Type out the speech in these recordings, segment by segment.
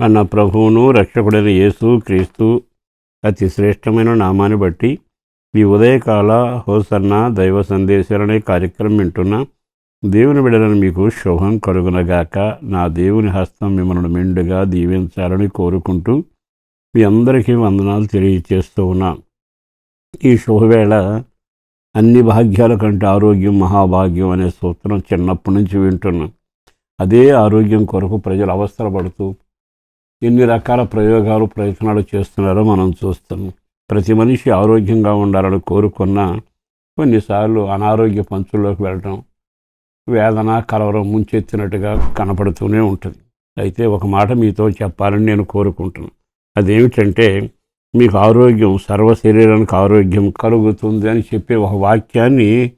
నన్న ప్రభువును రక్షకుడైన యేసు క్రీస్తు అతి శ్రేష్టమైన నామాన్ని బట్టి ఈ ఉదయకాల హోసన్న దైవ సందేశాలనే కార్యక్రమం వింటున్న దేవుని బిడలను మీకు శుభం కలుగునగాక. నా దేవుని హస్తం మిమ్మల్ని మెండుగా దీవించాలని కోరుకుంటూ మీ అందరికీ వందనాలు తెలియచేస్తూ ఉన్నా. ఈ శుభవేళ అన్ని భాగ్యాల కంటే ఆరోగ్యం మహాభాగ్యం అనే సూత్రం చిన్నప్పటి నుంచి వింటున్నాం. అదే ఆరోగ్యం కొరకు ప్రజలు అవసరపడుతూ ఎన్ని రకాల ప్రయోగాలు ప్రయత్నాలు చేస్తున్నారో మనం చూస్తాం. ప్రతి మనిషి ఆరోగ్యంగా ఉండాలని కోరుకున్న కొన్నిసార్లు అనారోగ్య పంచుల్లోకి వెళ్ళటం వేదన కలవరం ముంచెత్తినట్టుగా కనపడుతూనే ఉంటుంది. అయితే ఒక మాట మీతో చెప్పాలని నేను కోరుకుంటున్నాను. అదేమిటంటే మీకు ఆరోగ్యం సర్వ శరీరానికి ఆరోగ్యం కలుగుతుంది అని చెప్పే ఒక వాక్యాన్ని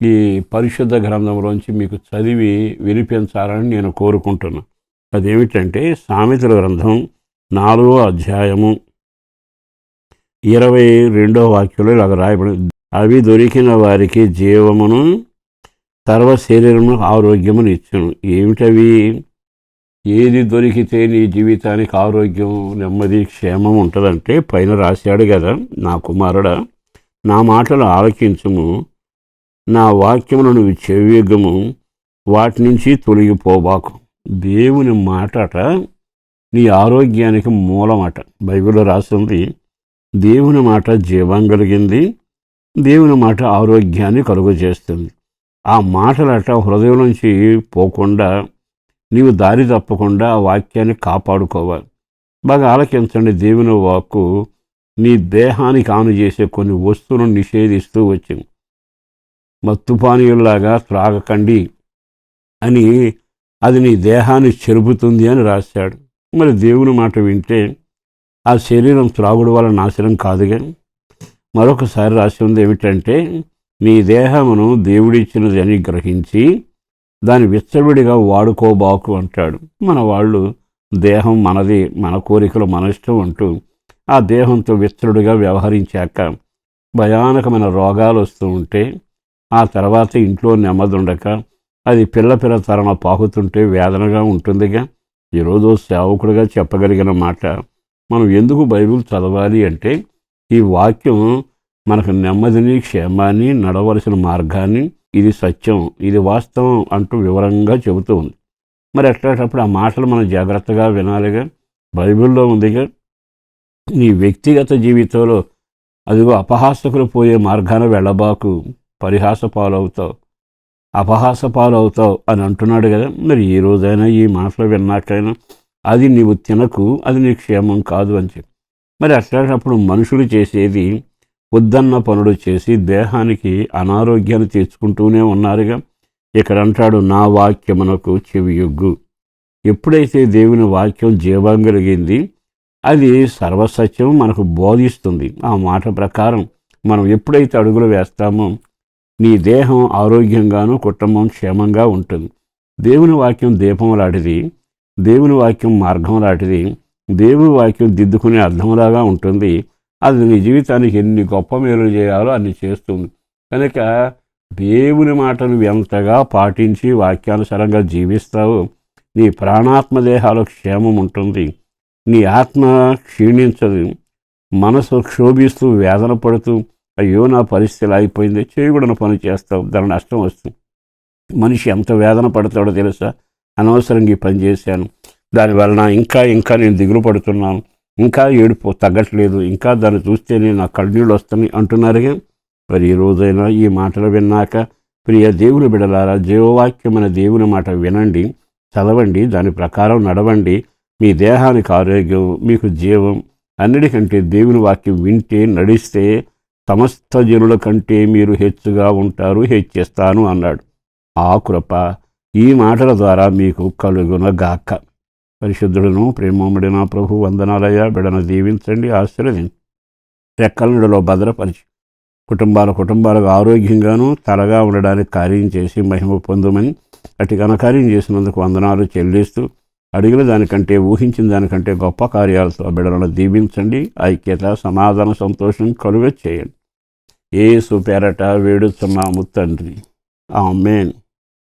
ఈ పరిశుద్ధ గ్రంథంలోంచి మీకు చదివి వినిపించాలని నేను కోరుకుంటున్నాను. అదేమిటంటే సామెతల గ్రంథం నాలుగో అధ్యాయము ఇరవై రెండో వాక్యంలో ఇలాగ రాయబడి అవి దొరికిన వారికి జీవమును సర్వ శరీరము ఆరోగ్యమును ఇచ్చును. ఏమిటవి? ఏది దొరికితే నీ జీవితానికి ఆరోగ్యం నెమ్మది క్షేమం ఉంటుందంటే పైన రాశాడు కదా నా కుమారుడా నా మాటలు ఆలోచించము నా వాక్యములను నువ్వు చెవియగము వాటి నుంచి తొలగిపోబాకు. దేవుని మాటట నీ ఆరోగ్యానికి మూలమాట. బైబిల్లో రాస్తుంది దేవుని మాట జీవం కలిగింది దేవుని మాట ఆరోగ్యాన్ని కలుగు చేస్తుంది ఆ మాటలట హృదయం నుంచి పోకుండా నీవు దారి తప్పకుండా ఆ వాక్యాన్ని కాపాడుకోవాలి. బాగా ఆలకించండి దేవుని వాక్కు. నీ దేహానికి ఆను చేసే కొన్ని వస్తువులను నిషేధిస్తూ వచ్చింది. మత్తుపానీయుల్లాగా త్రాగకండి అని అది నీ దేహాన్ని చెరుపుతుంది అని రాశాడు. మరి దేవుని మాట వింటే ఆ శరీరం త్రాగుడు వల్ల నాశనం కాదుగా. మరొకసారి రాసి ఉంది ఏమిటంటే నీ దేహమును దేవుడిచ్చినది అని గ్రహించి దాని విచ్చవిడిగా వాడుకోబాకు అంటాడు. మన వాళ్ళు దేహం మనది మన కోరికలు మన ఇష్టం అంటూ ఆ దేహంతో విచ్చరుడిగా వ్యవహరించాక భయానకమైన రోగాలు వస్తూ ఉంటే ఆ తర్వాత ఇంట్లో నెమ్మది ఉండక అది పిల్ల పిల్ల తరణ పాకుతుంటే వేదనగా ఉంటుందిగా. ఈరోజు సేవకుడిగా చెప్పగలిగిన మాట మనం ఎందుకు బైబిల్ చదవాలి అంటే ఈ వాక్యం మనకు నెమ్మదిని క్షేమాన్ని నడవలసిన మార్గాన్ని ఇది సత్యం ఇది వాస్తవం అంటూ వివరంగా చెబుతూ ఉంది. మరి అట్లాంటప్పుడు ఆ మాటలు మనం జాగ్రత్తగా వినాలిగా? బైబిల్లో ఉందిగా నీ వ్యక్తిగత జీవితంలో అదిగో అపహాసకులు పోయే మార్గాన వెళ్ళబాకు పరిహాస పాలవుతావు. అపహాస పాలవుతావు అని అంటున్నాడు కదా. మరి ఈ రోజైనా ఈ మాటలు విన్నాకైనా అది నీవు తినకు అది నీ క్షేమం కాదు అని చెప్పి. మరి అట్లాంటప్పుడు మనుషులు చేసేది పొద్దన్న పనులు చేసి దేహానికి అనారోగ్యాన్ని తెచ్చుకుంటూనే ఉన్నారుగా. ఇక్కడ అంటాడు నా వాక్యమునకు చెవియొగ్గు. ఎప్పుడైతే దేవుని వాక్యం జీవం కలిగింది అది సర్వసత్యం మనకు బోధిస్తుంది. ఆ మాట ప్రకారం మనం ఎప్పుడైతే అడుగులు వేస్తామో నీ దేహం ఆరోగ్యంగాను కుటుంబం క్షేమంగా ఉంటుంది. దేవుని వాక్యం దీపం లాంటిది దేవుని వాక్యం మార్గం లాంటిది దేవుని వాక్యం దిద్దుకునే అర్థంలాగా ఉంటుంది. అది నీ జీవితానికి ఎన్ని గొప్ప మేలు చేయాలో అన్ని చేస్తుంది. కనుక దేవుని మాటను ఎంతగా పాటించి వాక్యానుసారంగా జీవిస్తావు నీ ప్రాణాత్మ దేహాలు క్షేమం ఉంటుంది. నీ ఆత్మ క్షీణించదు. మనసు క్షోభిస్తూ వేదన పడుతూ అయ్యో నా పరిస్థితి అయిపోయింది. చేయకూడని పని చేస్తావు. దాని నష్టం వస్తుంది. మనిషి ఎంత వేదన పడతాడో తెలుసా? అనవసరంగా ఈ పని చేశాను. దానివలన ఇంకా ఇంకా నేను దిగులు పడుతున్నాను. ఇంకా ఏడుపు తగ్గట్లేదు. ఇంకా దాన్ని చూస్తేనే నా కళ్ళనీళ్ళు వస్తాయి అంటున్నారుగా. మరి ఈ రోజైనా ఈ మాటలు విన్నాక ప్రియ దేవుని బిడలారా జీవవాక్యమైన దేవుని మాట వినండి చదవండి దాని ప్రకారం నడవండి. మీ దేహానికి ఆరోగ్యం మీకు జీవం అన్నిటికంటే దేవుని వాక్యం వింటే నడిస్తే సమస్త జనుల కంటే మీరు హెచ్చుగా ఉంటారు హెచ్చిస్తాను అన్నాడు. ఆ కృప ఈ మాటల ద్వారా మీకు కలుగునగాక. పరిశుద్ధుడును ప్రేమముడిన ప్రభు వందనాలయ బిడను దీవించండి ఆశీర్వదించండి. రెక్కలనుడిలో భద్రపరిచి కుటుంబాల కుటుంబాలకు ఆరోగ్యంగాను తలగా ఉండడానికి కార్యం చేసి మహిమ పొందమని అటు ఘనకార్యం చేసినందుకు వందనాలు చెల్లిస్తూ అడిగిన దానికంటే ఊహించిన దానికంటే గొప్ప కార్యాలతో బిడలను దీవించండి. ఐక్యత సమాధాన సంతోషం కలుగ చేయండి ఏ సుపేరట వేడుతున్నాము తండ్రి. ఆమెన్.